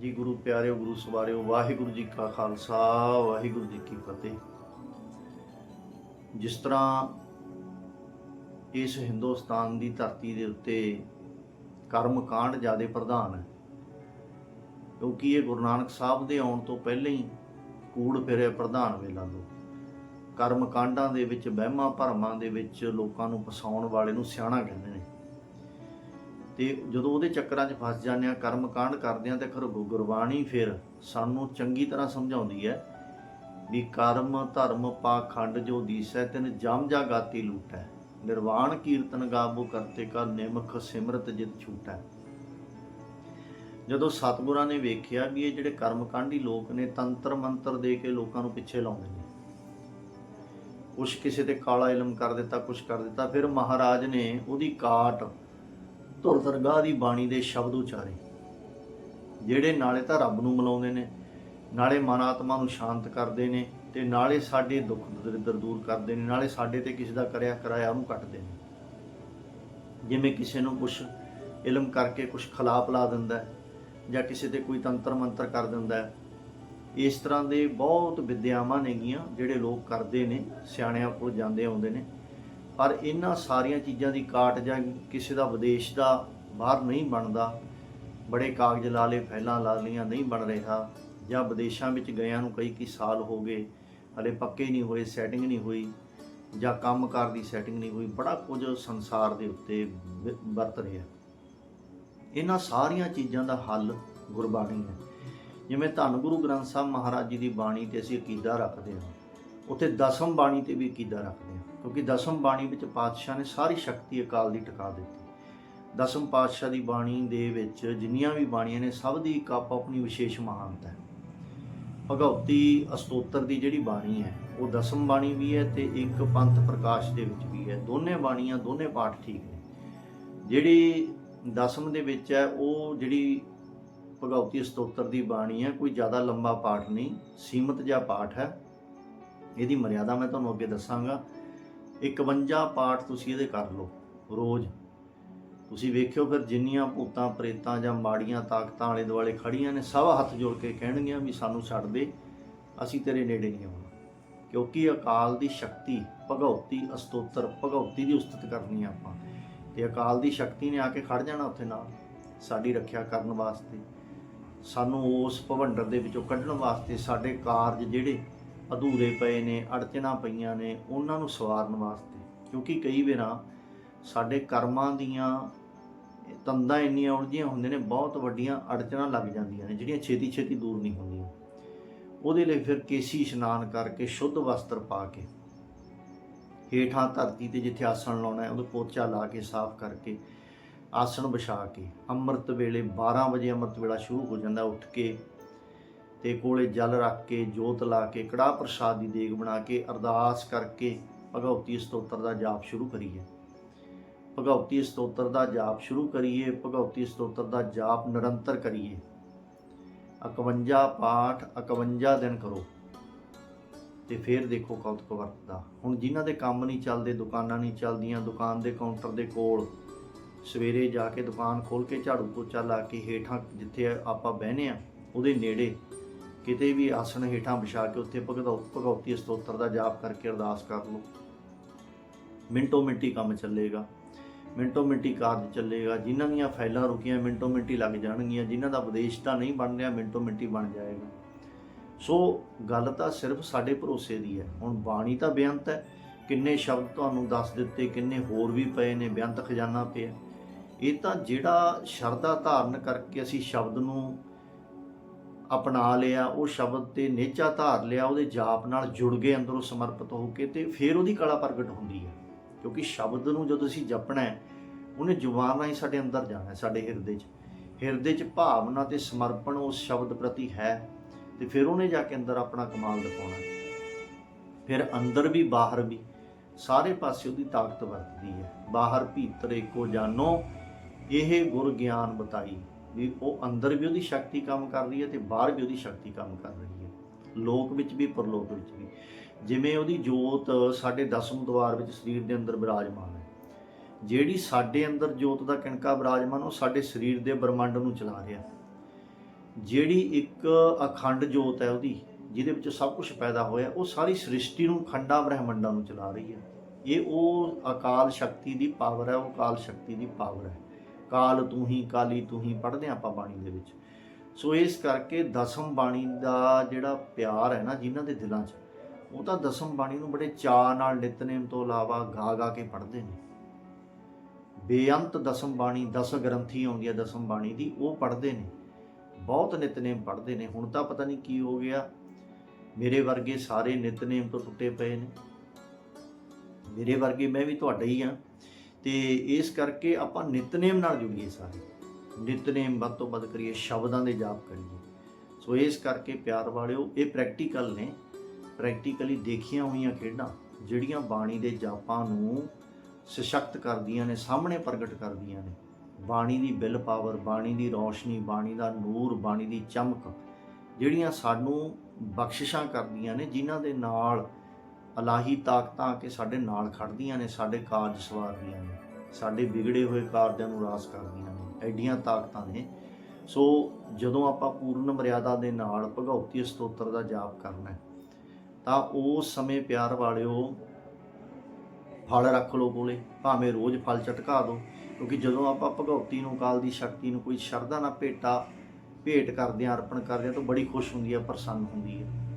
ਜੀ ਗੁਰੂ ਪਿਆਰਿਓ, ਗੁਰੂ ਸਵਾਰਿਓ, ਵਾਹਿਗੁਰੂ ਜੀ ਕਾ ਖਾਲਸਾ, ਵਾਹਿਗੁਰੂ ਜੀ ਕੀ ਫਤਿਹ। ਜਿਸ ਤਰ੍ਹਾਂ ਇਸ ਹਿੰਦੁਸਤਾਨ ਦੀ ਧਰਤੀ ਦੇ ਉੱਤੇ ਕਰਮ ਕਾਂਡ ਜਿਆਦੇ ਪ੍ਰਧਾਨ ਹੈ, ਕਿਉਂਕਿ ਇਹ ਗੁਰੂ ਨਾਨਕ ਸਾਹਿਬ ਦੇ ਆਉਣ ਤੋਂ ਪਹਿਲਾਂ ਹੀ ਕੂੜ ਫਿਰੇ ਪ੍ਰਧਾਨ ਵੇਲਾ ਤੋਂ ਕਰਮ ਕਾਂਡਾਂ ਦੇ ਵਿੱਚ, ਵਹਿਮਾਂ ਭਰਮਾਂ ਦੇ ਵਿੱਚ ਲੋਕਾਂ ਨੂੰ ਫਸਾਉਣ ਵਾਲੇ ਨੂੰ ਸਿਆਣਾ ਕਹਿੰਦੇ ਨੇ। ਤੇ ਜਦੋਂ ਉਹਦੇ ਚੱਕਰਾਂ 'ਚ ਫਸ ਜਾਂਦੇ ਆ ਕਰਮ ਕਾਂਡ ਕਰਦੇ ਆ ਤੇ ਖਰ ਗੁਰਬਾਣੀ ਫਿਰ ਸਾਨੂੰ ਚੰਗੀ ਤਰ੍ਹਾਂ ਸਮਝਾਉਂਦੀ ਹੈ ਵੀ ਕਰਮ, ਧਰਮ ਪਾਖੰਡ ਜੋ ਦੀਸੈ, ਤਿਨ ਜਮ ਜਾ ਗਾਤੀ ਲੂਟੈ। ਨਿਰਵਾਣ ਕੀਰਤਨ ਗਾਵੋ, ਕਰਤੇ ਕਾ ਨਿਮਖ, ਸਿਮਰਤ ਜਿਤ ਛੂਟੈ। ਜਦੋਂ ਸਤਿਗੁਰਾਂ ਨੇ ਵੇਖਿਆ ਵੀ ਇਹ ਜਿਹੜੇ ਕਰਮ ਕਾਂਡੀ ਲੋਕ ਨੇ, ਤੰਤਰ ਮੰਤਰ ਦੇ ਕੇ ਲੋਕਾਂ ਨੂੰ ਪਿੱਛੇ ਲਾਉਂਦੇ ਨੇ। ਕੁਛ ਕਿਸੇ ਤੇ ਕਾਲਾ ਇਲਮ ਕਰ ਦਿੱਤਾ, ਕੁਛ ਕਰ ਦਿੱਤਾ, ਫਿਰ ਮਹਾਰਾਜ ਨੇ ਉਹਦੀ ਕਾਟ ਧੁਰ ਦਰਗਾਹ ਦੀ ਬਾਣੀ ਦੇ ਸ਼ਬਦ ਉਚਾਰੇ। ਜਿਹੜੇ ਨਾਲੇ ਤਾਂ ਰੱਬ ਨੂੰ ਮਿਲਾਉਂਦੇ ਨੇ, ਨਾਲੇ ਮਨ ਆਤਮਾ ਨੂੰ ਸ਼ਾਂਤ ਕਰਦੇ ਨੇ ਤੇ ਨਾਲੇ ਸਾਡੇ ਦੁੱਖ ਦਰਿਦਰ ਦੂਰ ਕਰਦੇ ਨੇ, ਨਾਲੇ ਸਾਡੇ ਤੇ ਕਿਸੇ ਦਾ ਕਰਿਆ ਕਰਾਇਆ ਉਹਨੂੰ ਕੱਟਦੇ ਨੇ। ਜਿਵੇਂ ਕਿਸੇ ਨੂੰ ਕੁਛ ਇਲਮ ਕਰਕੇ ਕੁਛ ਖਲਾਪ ਲਾ ਦਿੰਦਾ ਜਾਂ ਕਿਸੇ ਤੇ ਕੋਈ ਤੰਤਰ ਮੰਤਰ ਕਰ ਦਿੰਦਾ ਇਸ ਤਰ੍ਹਾਂ ਦੇ ਬਹੁਤ ਵਿਦਿਆਵਾਂ ਨੇਗੀਆਂ ਜਿਹੜੇ ਲੋਕ ਕਰਦੇ ਨੇ, ਸਿਆਣਿਆਂ ਕੋਲ ਜਾਂਦੇ ਆਉਂਦੇ ਨੇ। ਪਰ ਇਹਨਾਂ ਸਾਰੀਆਂ ਚੀਜ਼ਾਂ ਦੀ ਕਾਟ ਜਾਂ ਕਿਸੇ ਦਾ ਵਿਦੇਸ਼ ਦਾ ਬਾਹਰ ਨਹੀਂ ਬਣਦਾ, ਬੜੇ ਕਾਗਜ਼ ਲਾ ਲਏ ਫੈਲਾਂ ਲਾ ਲਈਆਂ, ਨਹੀਂ ਬਣ ਰਿਹਾ। ਜਾਂ ਵਿਦੇਸ਼ਾਂ ਵਿੱਚ ਗਿਆਂ ਨੂੰ ਕਈ ਕਈ ਸਾਲ ਹੋ ਗਏ, ਹਲੇ ਪੱਕੇ ਨਹੀਂ ਹੋਏ ਸੈਟਿੰਗ ਨਹੀਂ ਹੋਈ, ਜਾਂ ਕੰਮਕਾਰ ਦੀ ਸੈਟਿੰਗ ਨਹੀਂ ਹੋਈ, ਬੜਾ ਕੁਝ ਸੰਸਾਰ ਦੇ ਉੱਤੇ ਵਰਤ ਰਿਹਾ। ਇਹਨਾਂ ਸਾਰੀਆਂ ਚੀਜ਼ਾਂ ਦਾ ਹੱਲ ਗੁਰਬਾਣੀ ਹੈ। ਜਿਵੇਂ ਧੰਨ ਗੁਰੂ ਗ੍ਰੰਥ ਸਾਹਿਬ ਮਹਾਰਾਜ ਜੀ ਦੀ ਬਾਣੀ ਤੇ ਅਸੀਂ ਅਕੀਦਾ ਰੱਖਦੇ ਹਾਂ, ਉੱਥੇ ਦਸਮ ਬਾਣੀ ਤੇ ਵੀ ਅਕੀਦਾ ਰੱਖਦੇ ਹਾਂ। ਕਿਉਂਕਿ ਦਸਮ ਬਾਣੀ ਵਿੱਚ ਪਾਤਸ਼ਾਹ ਨੇ ਸਾਰੀ ਸ਼ਕਤੀ ਅਕਾਲ ਦੀ ਟਿਕਾ ਦਿੱਤੀ। ਦਸਮ ਪਾਤਸ਼ਾਹ ਦੀ ਬਾਣੀ ਦੇ ਵਿੱਚ ਜਿੰਨੀਆਂ ਵੀ ਬਾਣੀਆਂ ਨੇ, ਸਭ ਦੀ ਇੱਕ ਆਪ ਆਪਣੀ ਵਿਸ਼ੇਸ਼ ਮਹਾਨਤਾ ਹੈ। ਭਗਉਤੀ ਅਸਤੋਤਰ ਦੀ ਜਿਹੜੀ ਬਾਣੀ ਹੈ, ਉਹ ਦਸਮ ਬਾਣੀ ਵੀ ਹੈ ਤੇ ਇੱਕ ਪੰਥ ਪ੍ਰਕਾਸ਼ ਦੇ ਵਿੱਚ ਵੀ ਹੈ। ਦੋਨੇ ਬਾਣੀਆਂ, ਦੋਨੇ ਪਾਠ ਠੀਕ ਨੇ। ਜਿਹੜੀ ਦਸਮ ਦੇ ਵਿੱਚ ਹੈ, ਉਹ ਜਿਹੜੀ ਭਗਉਤੀ ਸਤੋਤਰ ਦੀ ਬਾਣੀ ਹੈ, ਕੋਈ ਜ਼ਿਆਦਾ ਲੰਬਾ ਪਾਠ ਨਹੀਂ, ਸੀਮਤ ਜਿਹਾ ਪਾਠ ਹੈ। ਇਹਦੀ ਮਰਿਆਦਾ ਮੈਂ ਤੁਹਾਨੂੰ ਅੱਗੇ ਦੱਸਾਂਗਾ। 51 ਪਾਠ ਤੁਸੀਂ ਇਹਦੇ ਕਰ ਲਓ, ਰੋਜ਼। ਤੁਸੀਂ ਵੇਖਿਓ ਫਿਰ ਜਿੰਨੀਆਂ ਭੂਤਾਂ, ਪ੍ਰੇਤਾਂ ਜਾਂ ਮਾੜੀਆਂ ਤਾਕਤਾਂ ਵਾਲੇ ਦੁਆਲੇ ਖੜੀਆਂ ਨੇ, ਸਭ ਹੱਥ ਜੋੜ ਕੇ ਕਹਿਣਗੀਆਂ ਵੀ ਸਾਨੂੰ ਛੱਡ ਦੇ, ਅਸੀਂ ਤੇਰੇ ਨੇੜੇ ਨਹੀਂ ਆਉਣਾ। ਕਿਉਂਕਿ ਅਕਾਲ ਦੀ ਸ਼ਕਤੀ, ਭਗਉਤੀ, ਅਸਤੋਤਰ, ਭਗਉਤੀ ਦੀ ਉਸਤਤ ਕਰਨੀ ਆ ਆਪਾਂ। ਤੇ ਅਕਾਲ ਦੀ ਸ਼ਕਤੀ ਨੇ ਆ ਕੇ ਖੜ ਜਾਣਾ ਉੱਥੇ ਨਾਲ, ਸਾਡੀ ਰੱਖਿਆ ਕਰਨ ਵਾਸਤੇ। ਸਾਨੂੰ ਉਸ ਭਵੰਡਰ ਦੇ ਵਿੱਚੋਂ ਕੱਢਣ ਵਾਸਤੇ ਸਾਡੇ ਕਾਰਜ ਜਿਹੜੇ ਅਧੂਰੇ ਪਏ ਨੇ, ਅੜਚਣਾ ਪਈਆਂ ਨੇ, ਉਹਨਾਂ ਨੂੰ ਸਵਾਰਨ ਵਾਸਤੇ। ਕਿਉਂਕਿ ਕਈ ਵਾਰਾਂ ਸਾਡੇ ਕਰਮਾਂ ਦੀਆਂ ਤੰਦਾਂ ਇੰਨੀਆਂ ਉਲਝੀਆਂ ਹੁੰਦੀਆਂ ਨੇ, ਬਹੁਤ ਵੱਡੀਆਂ ਅੜਚਣਾ ਲੱਗ ਜਾਂਦੀਆਂ ਨੇ, ਜਿਹੜੀਆਂ ਛੇਤੀ ਛੇਤੀ ਦੂਰ ਨਹੀਂ ਹੁੰਦੀਆਂ। ਉਹਦੇ ਲਈ ਫਿਰ ਕੇਸੀ ਇਸ਼ਨਾਨ ਕਰਕੇ ਸ਼ੁੱਧ ਵਸਤਰ ਪਾ ਕੇ, ਹੇਠਾਂ ਧਰਤੀ ਤੇ ਜਿੱਥੇ ਆਸਣ ਲਾਉਣਾ ਹੈ ਉਹਨੂੰ ਪੋਚਾ ਲਾ ਕੇ, ਸਾਫ਼ ਕਰਕੇ, ਆਸਣ ਵਿਛਾ ਕੇ, ਅੰਮ੍ਰਿਤ ਵੇਲੇ 12 ਵਜੇ ਅੰਮ੍ਰਿਤ ਵੇਲਾ ਸ਼ੁਰੂ ਹੋ ਜਾਂਦਾ, ਉੱਠ ਕੇ ਤੇ ਕੋਲੇ ਜਲ ਰੱਖ ਕੇ, ਜੋਤ ਲਾ ਕੇ, ਕੜਾਹ ਪ੍ਰਸ਼ਾਦ ਦੀ ਦੇਗ ਬਣਾ ਕੇ, ਅਰਦਾਸ ਕਰਕੇ ਭਗਉਤੀ ਸਤੋਤਰ ਦਾ ਜਾਪ ਸ਼ੁਰੂ ਕਰੀਏ। ਭਗਉਤੀ ਸਤੋਤਰ ਦਾ ਜਾਪ ਸ਼ੁਰੂ ਕਰੀਏ, ਭਗਉਤੀ ਸਤੋਤਰ ਦਾ ਜਾਪ ਨਿਰੰਤਰ ਕਰੀਏ। 51 ਪਾਠ 51 ਦਿਨ ਕਰੋ। ਤੇ ਫਿਰ ਦੇਖੋ ਕੌਤਕ ਵਰਤਦਾ ਹੁਣ ਜਿਨ੍ਹਾਂ ਦੇ ਕੰਮ ਨਹੀਂ ਚੱਲਦੇ, ਦੁਕਾਨਾਂ ਨਹੀਂ ਚੱਲਦੀਆਂ, ਦੁਕਾਨ ਦੇ ਕਾਊਂਟਰ ਦੇ ਕੋਲ ਸਵੇਰੇ ਜਾ ਕੇ ਦੁਕਾਨ ਖੋਲ ਕੇ ਝਾੜੂ ਪੋਚਾ ਲਾ ਕੇ ਹੇਠਾਂ ਜਿੱਥੇ ਆਪਾਂ ਬਹਿਨੇ ਆ ਉਹਦੇ ਨੇੜੇ ਕਿਤੇ ਵੀ ਆਸਣ ਹੇਠਾਂ ਵਿਛਾ ਕੇ ਉੱਥੇ ਭਗਉ- ਭਗਉਤੀ ਸਤੋਤਰ ਦਾ ਜਾਪ ਕਰਕੇ ਅਰਦਾਸ ਕਰ ਲਓ। ਮਿੰਟੋ ਮਿੰਟੀ ਕੰਮ ਚੱਲੇਗਾ। ਮਿੰਟੋ ਮਿੰਟੀ ਕਾਰਜ ਚੱਲੇਗਾ। ਜਿਨ੍ਹਾਂ ਦੀਆਂ ਫਾਈਲਾਂ ਰੁਕੀਆਂ ਮਿੰਟੋ ਮਿੰਟੀ ਲੱਗ ਜਾਣਗੀਆਂ। ਜਿਨ੍ਹਾਂ ਦਾ ਵਿਦੇਸ਼ ਤਾਂ ਨਹੀਂ ਬਣ ਰਿਹਾ, ਮਿੰਟੋ ਮਿੰਟੀ ਬਣ ਜਾਏਗਾ। ਸੋ ਗੱਲ ਤਾਂ ਸਿਰਫ ਸਾਡੇ ਭਰੋਸੇ ਦੀ ਹੈ। ਹੁਣ ਬਾਣੀ ਤਾਂ ਬੇਅੰਤ ਹੈ। ਕਿੰਨੇ ਸ਼ਬਦ ਤੁਹਾਨੂੰ ਦੱਸ ਦਿੱਤੇ, ਕਿੰਨੇ ਹੋਰ ਵੀ ਪਏ ਨੇ, ਬੇਅੰਤ ਖਜ਼ਾਨਾ ਪਿਆ। ਇਹ ਤਾਂ ਜਿਹੜਾ ਸ਼ਰਧਾ ਧਾਰਨ ਕਰਕੇ ਅਸੀਂ ਸ਼ਬਦ ਨੂੰ ਅਪਣਾ ਲਿਆ, ਉਹ ਸ਼ਬਦ ਤੇ ਨੇਚਾ ਧਾਰ ਲਿਆ, ਉਹਦੇ ਜਾਪ ਨਾਲ ਜੁੜ ਗਏ, ਅੰਦਰੋਂ ਸਮਰਪਿਤ ਹੋ ਕੇ ਤੇ ਫਿਰ ਉਹਦੀ ਕਲਾ ਪ੍ਰਗਟ ਹੁੰਦੀ ਹੈ। ਕਿਉਂਕਿ ਸ਼ਬਦ ਨੂੰ ਜਦੋਂ ਅਸੀਂ ਜਪਣਾ ਹੈ, ਉਹਨੇ ਜ਼ੁਬਾਨ ਰਾਹੀਂ ਸਾਡੇ ਅੰਦਰ ਜਾਣਾ ਸਾਡੇ ਹਿਰਦੇ 'ਚ। ਹਿਰਦੇ 'ਚ ਭਾਵਨਾ ਤੇ ਸਮਰਪਣ ਉਸ ਸ਼ਬਦ ਪ੍ਰਤੀ ਹੈ ਤੇ ਫਿਰ ਉਹਨੇ ਜਾ ਕੇ ਅੰਦਰ ਆਪਣਾ ਕਮਾਲ ਦਿਖਾਉਣਾ ਫਿਰ ਅੰਦਰ ਵੀ, ਬਾਹਰ ਵੀ, ਸਾਰੇ ਪਾਸੇ ਉਹਦੀ ਤਾਕਤ ਵਰਤਦੀ ਹੈ। ਬਾਹਰ ਭੀਤਰ ਇੱਕੋ ਜਾਨੋ, ਇਹ ਗੁਰ ਗਿਆਨ ਬਤਾਈ। ਵੀ ਉਹ ਅੰਦਰ ਵੀ ਉਹਦੀ ਸ਼ਕਤੀ ਕੰਮ ਕਰ ਰਹੀ ਹੈ ਤੇ ਬਾਹਰ ਵੀ ਉਹਦੀ ਸ਼ਕਤੀ ਕੰਮ ਕਰ ਰਹੀ ਹੈ। ਲੋਕ ਵਿੱਚ ਵੀ, ਪਰਲੋਕ ਵਿੱਚ ਵੀ। ਜਿਵੇਂ ਉਹਦੀ ਜੋਤ ਸਾਡੇ ਦਸਮ ਦਵਾਰ ਵਿੱਚ ਸਰੀਰ ਦੇ ਅੰਦਰ ਵਿਰਾਜਮਾਨ ਹੈ। ਜਿਹੜੀ ਸਾਡੇ ਅੰਦਰ ਜੋਤ ਦਾ ਕਿਣਕਾ ਵਿਰਾਜਮਾਨ ਉਹ ਸਾਡੇ ਸਰੀਰ ਦੇ ਬ੍ਰਹਮੰਡ ਨੂੰ ਚਲਾ ਰਿਹਾ ਜਿਹੜੀ ਇੱਕ ਅਖੰਡ ਜੋਤ ਹੈ ਉਹਦੀ, ਜਿਹਦੇ ਵਿੱਚ ਸਭ ਕੁਝ ਪੈਦਾ ਹੋਇਆ, ਉਹ ਸਾਰੀ ਸ੍ਰਿਸ਼ਟੀ ਨੂੰ ਖੰਡਾ ਬ੍ਰਹਿਮੰਡਾਂ ਨੂੰ ਚਲਾ ਰਹੀ ਹੈ। ਇਹ ਉਹ ਅਕਾਲ ਸ਼ਕਤੀ ਦੀ ਪਾਵਰ ਹੈ, ਉਹ ਅਕਾਲ ਸ਼ਕਤੀ ਦੀ ਪਾਵਰ ਹੈ। ਕਾਲ ਤੂੰ ਹੀ, ਕਾਲੀ ਤੂੰ ਹੀ ਪੜ੍ਹਦੇ ਹਾਂ ਆਪਾਂ ਬਾਣੀ ਦੇ ਵਿੱਚ। ਸੋ ਇਸ ਕਰਕੇ ਦਸਮ ਬਾਣੀ ਦਾ ਜਿਹੜਾ ਪਿਆਰ ਹੈ ਨਾ ਜਿਨ੍ਹਾਂ ਦੇ ਦਿਲਾਂ 'ਚ, ਉਹ ਤਾਂ ਦਸਮ ਬਾਣੀ ਨੂੰ ਬੜੇ ਚਾਅ ਨਾਲ, ਨਿਤਨੇਮ ਤੋਂ ਇਲਾਵਾ ਗਾ ਗਾ ਕੇ ਪੜ੍ਹਦੇ ਨੇ। ਬੇਅੰਤ ਦਸਮ ਬਾਣੀ, ਦਸ ਗ੍ਰੰਥੀ ਆਉਂਦੀ ਹੈ ਦਸਮ ਬਾਣੀ ਦੀ, ਉਹ ਪੜ੍ਹਦੇ ਨੇ। ਬਹੁਤ ਨਿਤਨੇਮ ਪੜ੍ਹਦੇ ਨੇ। ਹੁਣ ਤਾਂ ਪਤਾ ਨਹੀਂ ਕੀ ਹੋ ਗਿਆ। ਮੇਰੇ ਵਰਗੇ ਸਾਰੇ ਨਿਤਨੇਮ ਤੋਂ ਟੁੱਟੇ ਪਏ ਨੇ। ਮੇਰੇ ਵਰਗੇ ਮੈਂ ਵੀ ਤੁਹਾਡਾ ਹੀ ਆ ਤੇ ਇਸ ਕਰਕੇ ਆਪਾਂ ਨਿਤਨੇਮ ਨਾਲ ਜੁੜੀਏ ਸਾਰੇ। ਨਿਤਨੇਮ ਵੱਧ ਤੋਂ ਵੱਧ ਕਰੀਏ, ਸ਼ਬਦਾਂ ਦੇ ਜਾਪ ਕਰੀਏ। ਸੋ ਇਸ ਕਰਕੇ ਪਿਆਰ ਵਾਲਿਓ, ਇਹ ਪ੍ਰੈਕਟੀਕਲ ਨੇ। ਪ੍ਰੈਕਟੀਕਲੀ ਦੇਖੀਆਂ ਹੋਈਆਂ ਖੇਡਾਂ, ਜਿਹੜੀਆਂ ਬਾਣੀ ਦੇ ਜਾਪਾਂ ਨੂੰ ਸਸ਼ਕਤ ਕਰਦੀਆਂ ਨੇ, ਸਾਹਮਣੇ ਪ੍ਰਗਟ ਕਰਦੀਆਂ ਨੇ। ਬਾਣੀ ਦੀ ਬਿਲ ਪਾਵਰ ਬਾਣੀ ਦੀ ਰੌਸ਼ਨੀ, ਬਾਣੀ ਦਾ ਨੂਰ, ਬਾਣੀ ਦੀ ਚਮਕ, ਜਿਹੜੀਆਂ ਸਾਨੂੰ ਬਖਸ਼ਿਸ਼ਾਂ ਕਰਦੀਆਂ ਨੇ, ਜਿਨ੍ਹਾਂ ਦੇ ਨਾਲ ਅਲਾਹੀ ਤਾਕਤਾਂ ਆ ਕੇ ਸਾਡੇ ਨਾਲ ਖੜਦੀਆਂ ਨੇ, ਸਾਡੇ ਕਾਰਜ ਸਵਾਰਦੀਆਂ ਨੇ, ਸਾਡੇ ਵਿਗੜੇ ਹੋਏ ਕਾਰਜਾਂ ਨੂੰ ਰਾਸ ਕਰਦੀਆਂ ਨੇ, ਐਡੀਆਂ ਤਾਕਤਾਂ ਨੇ। ਸੋ ਜਦੋਂ ਆਪਾਂ ਪੂਰਨ ਮਰਿਆਦਾ ਦੇ ਨਾਲ ਭਗਉਤੀ ਸਤੋਤਰ ਦਾ ਜਾਪ ਕਰਨਾ ਤਾਂ ਉਸ ਸਮੇਂ ਪਿਆਰ ਵਾਲਿਓ, ਫਲ ਰੱਖ ਲਓ ਕੋਲੇ, ਭਾਵੇਂ ਰੋਜ਼ ਫਲ ਚਟਕਾ ਦਿਓ ਕਿਉਂਕਿ ਜਦੋਂ ਆਪਾਂ ਭਗਉਤੀ ਨੂੰ ਕਾਲ ਦੀ ਸ਼ਕਤੀ ਨੂੰ ਕੋਈ ਸ਼ਰਧਾ ਨਾਲ ਭੇਟਾ, ਭੇਟ ਕਰਦੇ ਹਾਂ, ਅਰਪਣ ਕਰਦੇ ਹਾਂ, ਤਾਂ ਬੜੀ ਖੁਸ਼ ਹੁੰਦੀ ਹੈ, ਪ੍ਰਸੰਨ ਹੁੰਦੀ ਹੈ।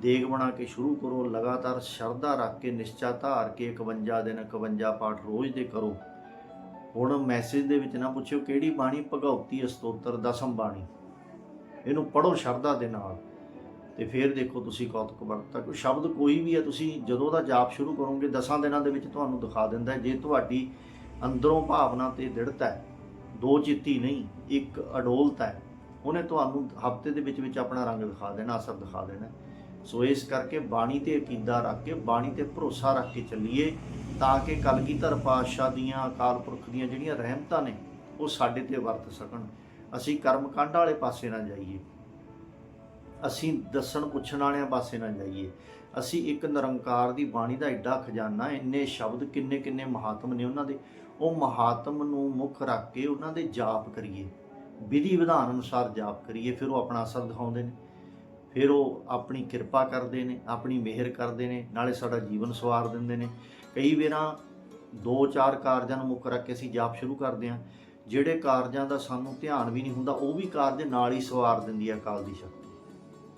ਦੇਗ ਬਣਾ ਕੇ ਸ਼ੁਰੂ ਕਰੋ, ਲਗਾਤਾਰ ਸ਼ਰਧਾ ਰੱਖ ਕੇ, ਨਿਸ਼ਚਾ ਧਾਰ ਕੇ 51 ਦਿਨ 51 ਪਾਠ ਰੋਜ਼ ਦੇ ਕਰੋ। ਹੁਣ ਮੈਸੇਜ ਦੇ ਵਿੱਚ ਨਾ ਪੁੱਛਿਓ, ਕਿਹੜੀ ਬਾਣੀ ਭਗਉਤੀ ਸਤੋਤਰ, ਦਸਮ ਬਾਣੀ? ਇਹਨੂੰ ਪੜੋ ਸ਼ਰਧਾ ਦੇ ਨਾਲ। ਤੇ ਫਿਰ ਦੇਖੋ ਤੁਸੀਂ ਕੌਤਕ ਵਰਤਾ ਕੋਈ ਸ਼ਬਦ ਕੋਈ ਵੀ ਹੈ, ਤੁਸੀਂ ਜਦੋਂ ਦਾ ਜਾਪ ਸ਼ੁਰੂ ਕਰੋਗੇ, ਦਸਾਂ ਦਿਨਾਂ ਦੇ ਵਿੱਚ ਤੁਹਾਨੂੰ ਦਿਖਾ ਦਿੰਦਾ ਜੇ ਤੁਹਾਡੀ ਅੰਦਰੋਂ ਭਾਵਨਾ ਤੇ ਦ੍ਰਿੜਤਾ ਹੈ, ਦੋ ਚਿੱਤੀ ਨਹੀਂ, ਇੱਕ ਅਡੋਲਤਾ ਹੈ, ਉਹਨੇ ਤੁਹਾਨੂੰ ਹਫ਼ਤੇ ਦੇ ਵਿੱਚ ਵਿੱਚ ਆਪਣਾ ਰੰਗ ਦਿਖਾ ਦੇਣਾ, ਅਸਰ ਦਿਖਾ ਦੇਣਾ ਸੋ ਇਸ ਕਰਕੇ ਬਾਣੀ ਤੇ ਅਕੀਦਾ ਰੱਖ ਕੇ, ਬਾਣੀ ਤੇ ਭਰੋਸਾ ਰੱਖ ਕੇ ਚੱਲੀਏ ਤਾਂ ਕਿ ਕਲਗੀਧਰ ਪਾਤਸ਼ਾਹ ਦੀਆਂ, ਅਕਾਲ ਪੁਰਖ ਦੀਆਂ ਜਿਹੜੀਆਂ ਰਹਿਮਤਾਂ ਨੇ, ਉਹ ਸਾਡੇ ਤੇ ਵਰਤ ਸਕਣ। ਅਸੀਂ ਕਰਮ ਕਾਂਡ ਵਾਲੇ ਪਾਸੇ ਨਾ ਜਾਈਏ। ਅਸੀਂ ਦੱਸਣ ਪੁੱਛਣ ਵਾਲਿਆਂ ਪਾਸੇ ਨਾ ਜਾਈਏ। ਅਸੀਂ ਇੱਕ ਨਿਰੰਕਾਰ ਦੀ ਬਾਣੀ ਦਾ ਐਡਾ ਖਜ਼ਾਨਾ, ਇੰਨੇ ਸ਼ਬਦ ਕਿੰਨੇ ਕਿੰਨੇ ਮਹਾਤਮ ਨੇ ਉਹਨਾਂ ਦੇ। ਉਹ ਮਹਾਤਮ ਨੂੰ ਮੁੱਖ ਰੱਖ ਕੇ ਉਹਨਾਂ ਦੇ ਜਾਪ ਕਰੀਏ। ਵਿਧੀ ਵਿਧਾਨ ਅਨੁਸਾਰ ਜਾਪ ਕਰੀਏ, ਫਿਰ ਉਹ ਆਪਣਾ ਅਸਰ ਦਿਖਾਉਂਦੇ ਨੇ। ਫਿਰ ਉਹ ਆਪਣੀ ਕਿਰਪਾ ਕਰਦੇ ਨੇ, ਆਪਣੀ ਮਿਹਰ ਕਰਦੇ ਨੇ, ਨਾਲੇ ਸਾਡਾ ਜੀਵਨ ਸਵਾਰ ਦਿੰਦੇ ਨੇ। ਕਈ ਵਾਰਾਂ ਦੋ ਚਾਰ ਕਾਰਜਾਂ ਨੂੰ ਮੁੱਖ ਰੱਖ ਕੇ ਅਸੀਂ ਜਾਪ ਸ਼ੁਰੂ ਕਰਦੇ ਹਾਂ, ਜਿਹੜੇ ਕਾਰਜਾਂ ਦਾ ਸਾਨੂੰ ਧਿਆਨ ਵੀ ਨਹੀਂ ਹੁੰਦਾ, ਉਹ ਵੀ ਕਾਰਜ ਨਾਲ ਹੀ ਸਵਾਰ ਦਿੰਦੀ ਹੈ ਕਾਲ ਦੀ ਸ਼ਕਤੀ।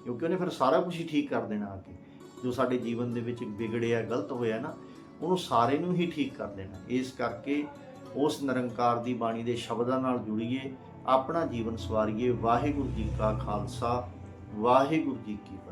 ਕਿਉਂਕਿ ਉਹਨੇ ਫਿਰ ਸਾਰਾ ਕੁਝ ਹੀ ਠੀਕ ਕਰ ਦੇਣਾ ਆ ਕੇ। ਜੋ ਸਾਡੇ ਜੀਵਨ ਦੇ ਵਿੱਚ ਵਿਗੜਿਆ ਗਲਤ ਹੋਇਆ ਨਾ, ਉਹਨੂੰ ਸਾਰੇ ਨੂੰ ਹੀ ਠੀਕ ਕਰ ਦੇਣਾ। ਇਸ ਕਰਕੇ ਉਸ ਨਿਰੰਕਾਰ ਦੀ ਬਾਣੀ ਦੇ ਸ਼ਬਦਾਂ ਨਾਲ ਜੁੜੀਏ, ਆਪਣਾ ਜੀਵਨ ਸਵਾਰੀਏ। ਵਾਹਿਗੁਰੂ ਜੀ ਕਾ ਖਾਲਸਾ ਵਾਹਿਗੁਰੂ ਜੀ ਕੀ ਫਤਿਹ।